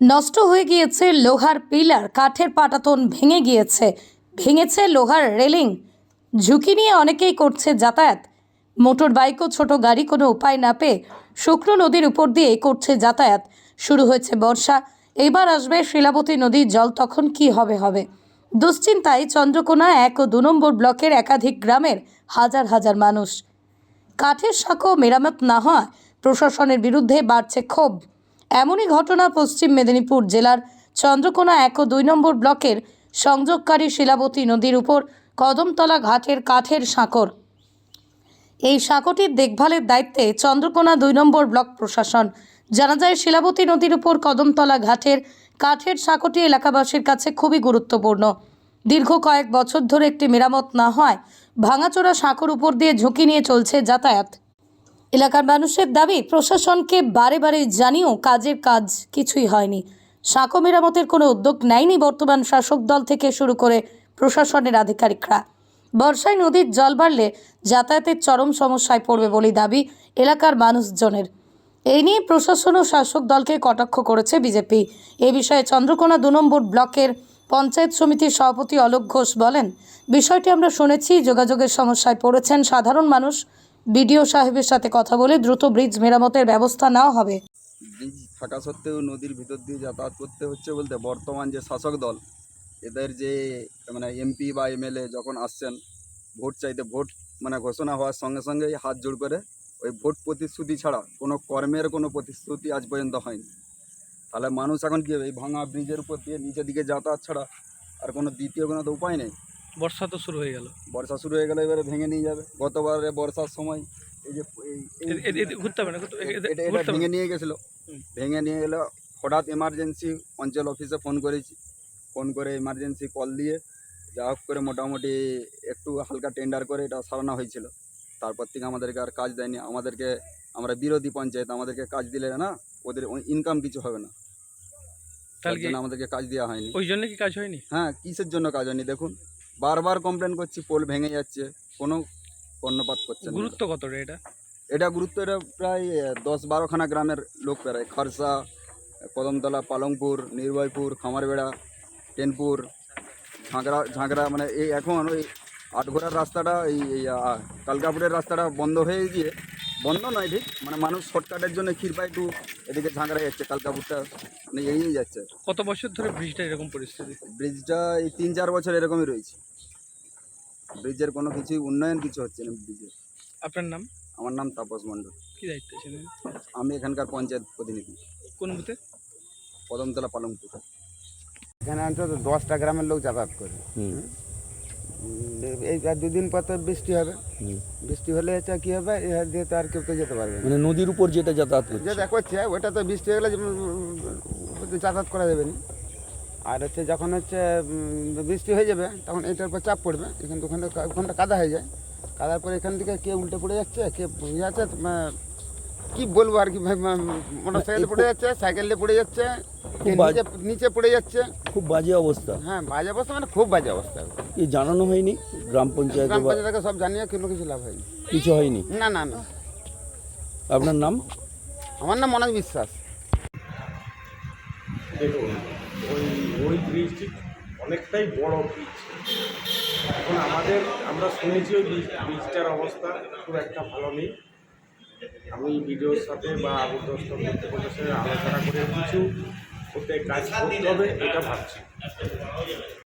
নষ্ট হয়ে গিয়েছে লোহার পিলার, কাঠের পাটাতন ভেঙে গিয়েছে, ভেঙেছে লোহার রেলিং। ঝুঁকি নিয়ে অনেকেই করছে যাতায়াত। মোটর বাইক ও ছোট গাড়ি কোনো উপায় না পেয়ে শুকনো নদীর উপর দিয়ে করছে যাতায়াত। শুরু হয়েছে বর্ষা, এবার আসবে শিলাবতী নদীর জল, তখন কি হবে হবে? দুশ্চিন্তায় চন্দ্রকোনা এক ও দু নম্বর ব্লকের একাধিক গ্রামের হাজার হাজার মানুষ। কাঠের সাঁকো মেরামত না হওয়ায় প্রশাসনের বিরুদ্ধে বাড়ছে ক্ষোভ। এমনই ঘটনা পশ্চিম মেদিনীপুর জেলার চন্দ্রকোনা এক ও দুই নম্বর ব্লকের সংযোগকারী শিলাবতী নদীর উপর কদমতলা ঘাটের কাঠের সাঁকর। এই সাঁকোটির দেখভালের দায়িত্বে চন্দ্রকোনা দুই নম্বর ব্লক প্রশাসন। জানা যায়, শিলাবতী নদীর উপর কদমতলা ঘাটের কাঠের সাঁকোটি এলাকাবাসীর কাছে খুবই গুরুত্বপূর্ণ। দীর্ঘ কয়েক বছর ধরে একটি মেরামত না হয় ভাঙাচোরা সাঁকোর উপর দিয়ে ঝুঁকি নিয়ে চলছে যাতায়াত। এলাকার মানুষের দাবি, প্রশাসনকে বারে বারে জানিয়েও কাজের কাজ কিছুই হয়নি। সাঁকো মেরামতের কোনো উদ্যোগ নেয়নি বর্তমান শাসক দল থেকে শুরু করে প্রশাসনের আধিকারিকরা। বর্ষায় নদীর জল বাড়লে যাতায়াতের চরম সমস্যায় পড়বে বলে দাবি এলাকার মানুষজনের। এই নিয়ে প্রশাসন ও শাসক দলকে কটাক্ষ করেছে বিজেপি। এ বিষয়ে চন্দ্রকোনা দু নম্বর ব্লকের পঞ্চায়েত সমিতির সভাপতি অলোক ঘোষ বলেন, বিষয়টি আমরা শুনেছি, যোগাযোগের সমস্যায় পড়েছেন সাধারণ মানুষ। বিডিও সাহেবের সাথে কথা বলে দ্রুত ব্রিজ মেরামতের ব্যবস্থা নেওয়া হবে। ব্রিজ থাকা সত্ত্বেও নদীর ভিতর দিয়ে যাতায়াত করতে হচ্ছে বলতে বর্তমান যে শাসক দল, এদের যে মানে এমপি বা এমএলএ যখন আসছেন, ভোট চাইতে ভোট মানে ঘোষণা হওয়ার সঙ্গে সঙ্গেই হাত জোড় করে ওই ভোট প্রতিশ্রুতি ছাড়া কোনো কর্মের কোনো প্রতিশ্রুতি আজ পর্যন্ত হয়নি। তাহলে মানুষ এখন কী হবে? এই ভাঙা ব্রিজের উপর দিয়ে নিচের দিকে যাতায়াত ছাড়া আর কোনো দ্বিতীয় কোনো তো উপায় নেই। বর্ষা তো শুরু হয়ে গেল। বর্ষা শুরু হয়ে গেলে এবারে ভেঙে নিয়ে যাবে। গতবারে বর্ষার সময় এই যে ঘুরতে হবে না এটা ভেঙে নিয়ে গেছিল। ভেঙে নিয়ে গেলে হঠাৎ এমার্জেন্সি অঞ্চল অফিসে ফোন করেছি। ফোন করে এমার্জেন্সি কল দিয়ে যা হোক করে মোটামুটি একটু হালকা টেন্ডার করে এটা সারানো হয়েছিল। তারপর থেকে আমাদেরকে আর কাজ দেয়নি। আমাদেরকে আমরা বিরোধী পঞ্চায়েত আমাদেরকে কাজ দিলে না ওদের ইনকাম কিছু হবে না। তার তাহলে জন্য আমাদেরকে কাজ দেওয়া হয়নি। ওই জন্য কি কাজ হয়নি? হ্যাঁ কিসের জন্য কাজ হয়নি? দেখুন বারবার কমপ্লেন করছি পোল ভেঙে যাচ্ছে কোনো কর্ণপাত করছে না। গুরুত্ব কত রে এটা? এটা গুরুত্ব এটা প্রায় দশ বারোখানা গ্রামের লোক প্রায় খরসা কদমতলা পালংপুর নির্ভয়পুর খামারবেড়া টেনপুর ঝাঁকড়া ঝাঁকড়া মানে এই এখন ওই আটঘোড়ার রাস্তাটা এই, কালকাপুরের রাস্তাটা বন্ধ হয়ে গিয়ে বন্ধ নয় ঠিক? মানে মানুষ শর্টকাটের জন্য ক্ষীরপাই টু এদিকে ঝাঁকড়া যাচ্ছে কালকাপুরটা মানে এড়িয়ে যাচ্ছে। কত বছর ধরে ব্রিজটা এরকম পরিস্থিতি? ব্রিজটা এই তিন চার বছর এরকমই রয়েছে। ব্রিজের কোনো কিছু উন্নয়ন কিছু হচ্ছে না ব্রিজের আপনার নাম? আমার নাম তাপস মণ্ডল। কি দায়িত্ব ছিলেন আমি এখানকার পঞ্চায়েত প্রতিনিধি। কোন বুথে? কদমতলা পালংপুর। এখানে অন্তত দশটা গ্রামের লোক যাতায়াত করে। এই আর দুদিন পর তো বৃষ্টি হবে। বৃষ্টি হলে এটা কি হবে? এ দিয়ে তো আর কেউ তো যেতে পারবে না। মানে নদীর উপর যেটা যাতায়াত করছে। যেটা করছে ওটা তো বৃষ্টি হয়ে গেলে যেমন, উম, যাতায়াত করা যাবে না। আর হচ্ছে যখন হচ্ছে উম, বৃষ্টি হয়ে যাবে তখন এটার উপর চাপ পড়বে। এখান থেকে ওখানটা ওখানটা কাদা হয়ে যায়। কাদার পরে এখান থেকে কে উল্টে পড়ে যাচ্ছে কে ইয়ে আছে তোমার কি বলব আর কি ভাই মোটর সাইকেলে পড়ে যাচ্ছে সাইকেলে পড়ে যাচ্ছে। খুব বাজ- নিচে পড়ে যাচ্ছে। খুব বাজে অবস্থা। হ্যাঁ বাজে অবস্থা মানে খুব বাজে অবস্থা। কি জানানো হয়নি? গ্রাম পঞ্চায়েতে গ্রাম পঞ্চায়েতকে সব জানিয়ে কোনো কিছু লাভ হয়নি। কিছু হয়নি? না না না। আপনার নাম? আমার নাম মনোজ বিশ্বাস। দেখুন ওই ওই ব্রিজটি অনেকটাই বড় ব্রিজ। এখন আমাদের আমরা শুনেছি ওই ব্রিজ ব্রিজটার অবস্থা খুব একটা ভালো নেই। আমি ভিডিওর সাথে বা কর্তৃপক্ষের সাথে আলোচনা করে কিছু ওতে কাজ করতে হবে এটা ভাবছি।